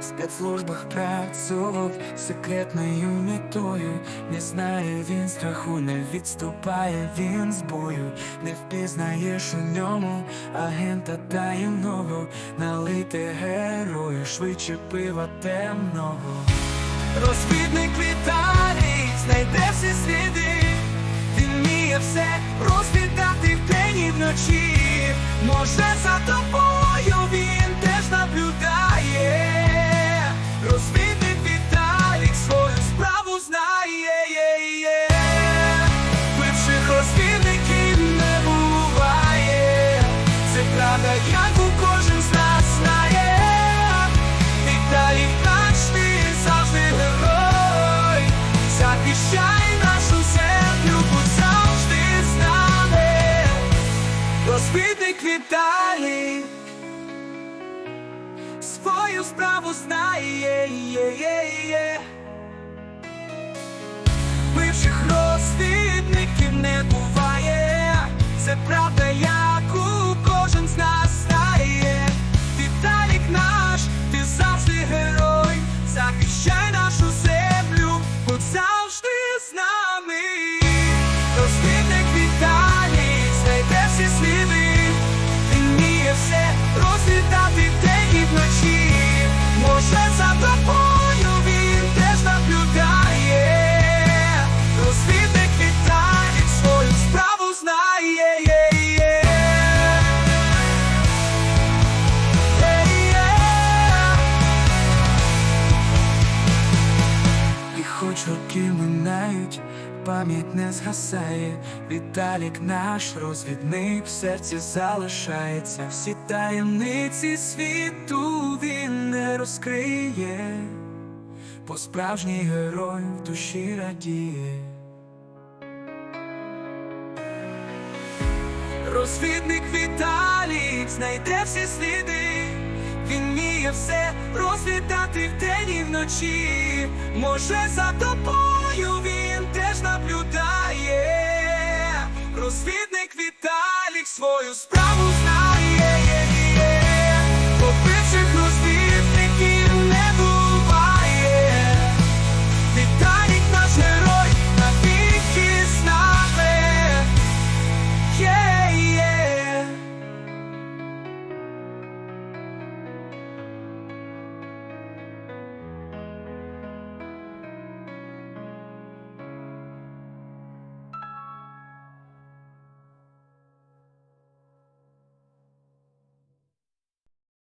В спецслужбах працював секретною метою, не знає він страху, не відступає він з бою, не впізнаєш у ньому агента таємного, налити герою, швидше пива темного. Розвідник Віталій знайде всі сліди, він вміє все розвідати вдень і вночі. Може за тобою Захищай нашу землю, будь завжди з. Розвідник Віталій свою справу знає. Хоч роки минають, пам'ять не згасає. Віталік наш розвідник в серці залишається. Всі таємниці світу він не розкриє, бо справжній герой в душі радіє. Розвідник Віталік знайде всі сліди. Він вміє все розвідати вдень і вночі. Може за тобою він теж наблюдає. Розвідник Віталік свою справу знає.